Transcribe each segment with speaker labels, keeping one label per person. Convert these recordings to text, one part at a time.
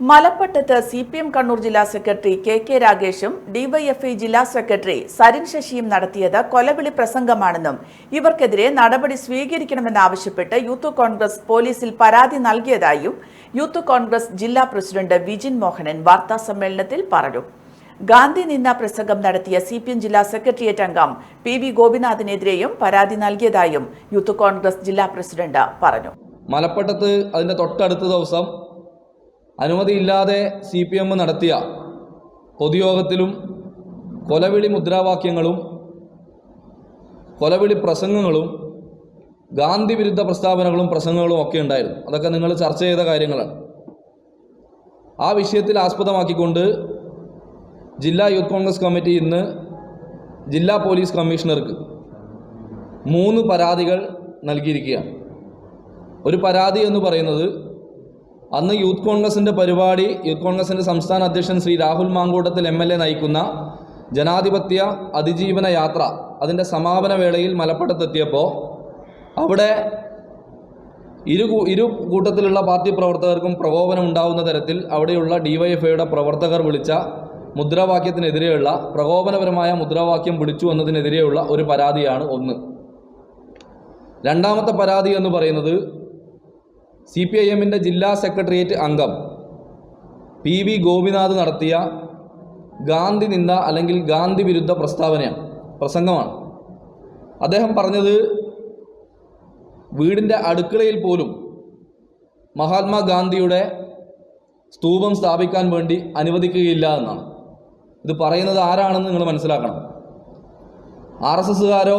Speaker 1: മലപ്പട്ടത്ത് C P M Kannur ജില്ലാ secretary K K രാഗേഷും DYFI ജില്ലാ സെക്രട്ടറി സരിൻ ശശിയും നടത്തിയത് കൊലവിളി പ്രസംഗമാണെന്നും ഇവർക്കെതിരെ നടപടി സ്വീകരിക്കണമെന്നാവശ്യപ്പെട്ട് യൂത്ത് കോൺഗ്രസ് പോലീസിൽ പരാതി നൽകിയതായും യൂത്ത് കോൺഗ്രസ് ജില്ലാ പ്രസിഡന്റ് വിജിൻ മോഹനൻ വാർത്താ സമ്മേളനത്തിൽ പറഞ്ഞു. ഗാന്ധി നിന്ന പ്രസംഗം നടത്തിയ സി പി എം ജില്ലാ സെക്രട്ടേറിയറ്റ് അംഗം പി വി ഗോപിനാഥിനെതിരെയും പരാതി നൽകിയതായും യൂത്ത് കോൺഗ്രസ് ജില്ലാ പ്രസിഡന്റ് പറഞ്ഞു.
Speaker 2: മലപ്പട്ടത്ത് അതിന്റെ തൊട്ടടുത്ത ദിവസം അനുമതിയില്ലാതെ സി പി എം നടത്തിയ പൊതുയോഗത്തിലും കൊലവിളി മുദ്രാവാക്യങ്ങളും കൊലവിളി പ്രസംഗങ്ങളും ഗാന്ധി വിരുദ്ധ പ്രസ്താവനകളും പ്രസംഗങ്ങളും ഒക്കെ ഉണ്ടായിരുന്നു. അതൊക്കെ നിങ്ങൾ ചർച്ച ചെയ്ത കാര്യങ്ങളാണ്. ആ വിഷയത്തിൽ ആസ്പദമാക്കിക്കൊണ്ട് ജില്ലാ യൂത്ത് കോൺഗ്രസ് കമ്മിറ്റി ഇന്ന് ജില്ലാ പോലീസ് കമ്മീഷണർക്ക് മൂന്ന് പരാതികൾ നൽകിയിരിക്കുകയാണ്. ഒരു പരാതി എന്ന് പറയുന്നത് അന്ന് യൂത്ത് കോൺഗ്രസിന്റെ പരിപാടി യൂത്ത് കോൺഗ്രസിന്റെ സംസ്ഥാന അധ്യക്ഷൻ Shri Rahul Mankoottathil M L A നയിക്കുന്ന ജനാധിപത്യ അതിജീവന യാത്ര അതിന്റെ സമാപന വേളയിൽ മലപ്പുറത്തെത്തിയപ്പോൾ അവിടെ ഇരു ഇരു കൂട്ടത്തിലുള്ള പാർട്ടി പ്രവർത്തകർക്കും പ്രകോപനം ഉണ്ടാവുന്ന തരത്തിൽ അവിടെയുള്ള ഡിവൈഎഫ്ഐയുടെ പ്രവർത്തകർ വിളിച്ച മുദ്രാവാക്യത്തിനെതിരെയുള്ള പ്രകോപനപരമായ മുദ്രാവാക്യം വിളിച്ചു എന്നതിനെതിരെയുള്ള ഒരു പരാതിയാണ് ഒന്ന്. രണ്ടാമത്തെ പരാതി എന്ന് പറയുന്നത് സി പി ഐ എമ്മിന്റെ ജില്ലാ സെക്രട്ടേറിയറ്റ് അംഗം പി വി ഗോപിനാഥ് നടത്തിയ ഗാന്ധി നിന്ദ അല്ലെങ്കിൽ ഗാന്ധി വിരുദ്ധ പ്രസ്താവനയാണ് പ്രസംഗമാണ്. അദ്ദേഹം പറഞ്ഞത് വീടിന്റെ അടുക്കളയിൽ പോലും മഹാത്മാഗാന്ധിയുടെ സ്തൂപം സ്ഥാപിക്കാൻ വേണ്ടി അനുവദിക്കുകയില്ല എന്നാണ്. ഇത് പറയുന്നത് ആരാണെന്ന് നിങ്ങൾ മനസ്സിലാക്കണം. ആർ എസ് എസ്സുകാരോ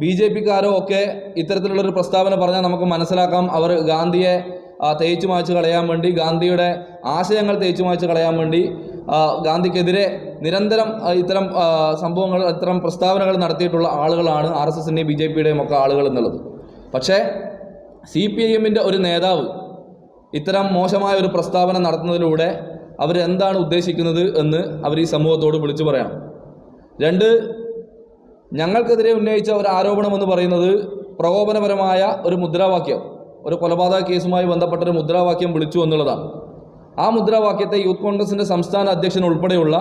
Speaker 2: ബി ജെ പിക്കാരോ ഒക്കെ ഇത്തരത്തിലുള്ളൊരു പ്രസ്താവന പറഞ്ഞാൽ നമുക്ക് മനസ്സിലാക്കാം. അവർ ഗാന്ധിയെ തേച്ചു മായ്ച്ച് കളയാൻ വേണ്ടി ഗാന്ധിയുടെ ആശയങ്ങൾ തേച്ചു മായ്ച്ച് കളയാൻ വേണ്ടി ഗാന്ധിക്കെതിരെ നിരന്തരം ഇത്തരം സംഭവങ്ങൾ ഇത്തരം പ്രസ്താവനകൾ നടത്തിയിട്ടുള്ള ആളുകളാണ് ആർ എസ് എസിന്റെയും ബി ജെ പിയുടെയും ഒക്കെ ആളുകൾ എന്നുള്ളത്. പക്ഷേ സി പി ഐ എമ്മിന്റെ ഒരു നേതാവ് ഇത്തരം മോശമായ ഒരു പ്രസ്താവന നടത്തുന്നതിലൂടെ അവരെന്താണ് ഉദ്ദേശിക്കുന്നത് എന്ന് അവർ ഈ സമൂഹത്തോട് വിളിച്ചു പറയണം. രണ്ട് ഞങ്ങൾക്കെതിരെ ഉന്നയിച്ച ഒരു ആരോപണം എന്ന് പറയുന്നത് പ്രകോപനപരമായ ഒരു മുദ്രാവാക്യം ഒരു കൊലപാതക കേസുമായി ബന്ധപ്പെട്ട ഒരു മുദ്രാവാക്യം വിളിച്ചു എന്നുള്ളതാണ്. ആ മുദ്രാവാക്യത്തെ യൂത്ത് കോൺഗ്രസിന്റെ സംസ്ഥാന അധ്യക്ഷൻ ഉൾപ്പെടെയുള്ള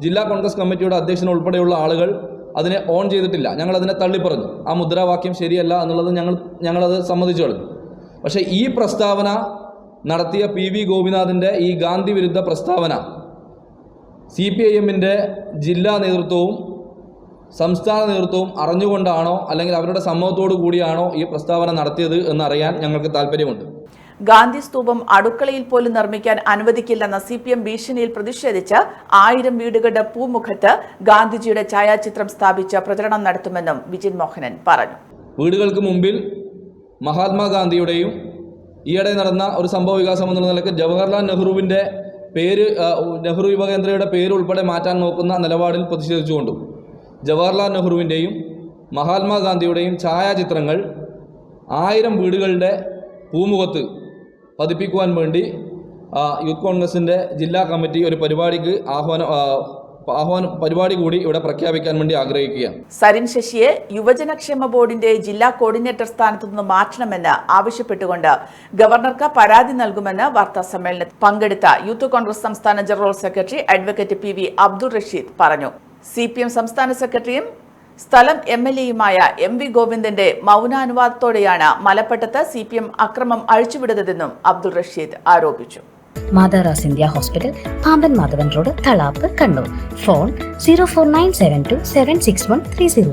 Speaker 2: ജില്ലാ കോൺഗ്രസ് കമ്മിറ്റിയുടെ അധ്യക്ഷൻ ഉൾപ്പെടെയുള്ള ആളുകൾ അതിനെ ഓൺ ചെയ്തിട്ടില്ല. ഞങ്ങൾ അതിനെ തള്ളിപ്പറഞ്ഞു. ആ മുദ്രാവാക്യം ശരിയല്ല എന്നുള്ളത് ഞങ്ങൾ ഞങ്ങളത് സമ്മതിച്ചു കളഞ്ഞു പക്ഷേ ഈ പ്രസ്താവന നടത്തിയ പി വി ഗോപിനാഥിന്റെ ഈ ഗാന്ധി വിരുദ്ധ പ്രസ്താവന സി പി ഐ എമ്മിന്റെ ജില്ലാ നേതൃത്വവും സംസ്ഥാന നേതൃത്വവും അറിഞ്ഞുകൊണ്ടാണോ അല്ലെങ്കിൽ അവരുടെ സമ്മതത്തോടു കൂടിയാണോ ഈ പ്രസ്താവന നടത്തിയത് എന്നറിയാൻ ഞങ്ങൾക്ക് താല്പര്യമുണ്ട്
Speaker 1: ഗാന്ധി സ്തൂപം അടുക്കളയിൽ പോലും നിർമ്മിക്കാൻ അനുവദിക്കില്ലെന്ന സി പി എം ഭീഷണിയിൽ പ്രതിഷേധിച്ച് ആയിരം വീടുകളുടെ പൂമുഖത്ത് ഗാന്ധിജിയുടെ ഛായാചിത്രം സ്ഥാപിച്ച് പ്രചരണം നടത്തുമെന്നും വിജിൻ മോഹനൻ പറഞ്ഞു.
Speaker 2: വീടുകൾക്ക് മുമ്പിൽ മഹാത്മാഗാന്ധിയുടെയും ഈയിടെ നടന്ന ഒരു സംഭവ വികാസം എന്നുള്ള നിലയ്ക്ക് ജവഹർലാൽ നെഹ്റുവിന്റെ പേര് നെഹ്റു യുവകേന്ദ്രയുടെ പേര് ഉൾപ്പെടെ മാറ്റാൻ നോക്കുന്ന നിലപാടിൽ പ്രതിഷേധിച്ചുകൊണ്ടും. ജവഹർലാൽ നെഹ്റുവിന്റെയും മഹാത്മാഗാന്ധിയുടെയും ഛായാചിത്രങ്ങൾ ആയിരം വീടുകളുടെ പൂമുഖത്ത് പതിപ്പിക്കുവാൻ വേണ്ടി യൂത്ത് കോൺഗ്രസിന്റെ ജില്ലാ കമ്മിറ്റി ഒരു പരിപാടിക്ക് ആഹ്വാനം ആഹ്വാനം പരിപാടി കൂടി ഇവിടെ പ്രഖ്യാപിക്കാൻ വേണ്ടി ആഗ്രഹിക്കുകയാണ്.
Speaker 1: സരിൻ ശശിയെ യുവജനക്ഷേമ ബോർഡിന്റെ ജില്ലാ കോർഡിനേറ്റർ സ്ഥാനത്തു നിന്ന് മാറ്റണമെന്ന് ആവശ്യപ്പെട്ടുകൊണ്ട് ഗവർണർക്ക് പരാതി നൽകുമെന്ന് വാർത്താ സമ്മേളനത്തിൽ പങ്കെടുത്ത യൂത്ത് കോൺഗ്രസ് സംസ്ഥാന general secretary advocate P V Abdul Rasheed പറഞ്ഞു. സി പി എം സംസ്ഥാന സെക്രട്ടറിയും സ്ഥലം എം എൽ എയുമായ എം വി ഗോവിന്ദന്റെ മൗനാനുവാദത്തോടെയാണ് മലപ്പട്ടത്ത് സി പി എം അക്രമം അഴിച്ചുവിടുന്നതെന്നും അബ്ദുൾ റഷീദ് ആരോപിച്ചു.
Speaker 3: മാതാറാസ് India hospital Pamban Madhavan road Thalap Kannur. Phone zero four nine seven two seven six one three zero.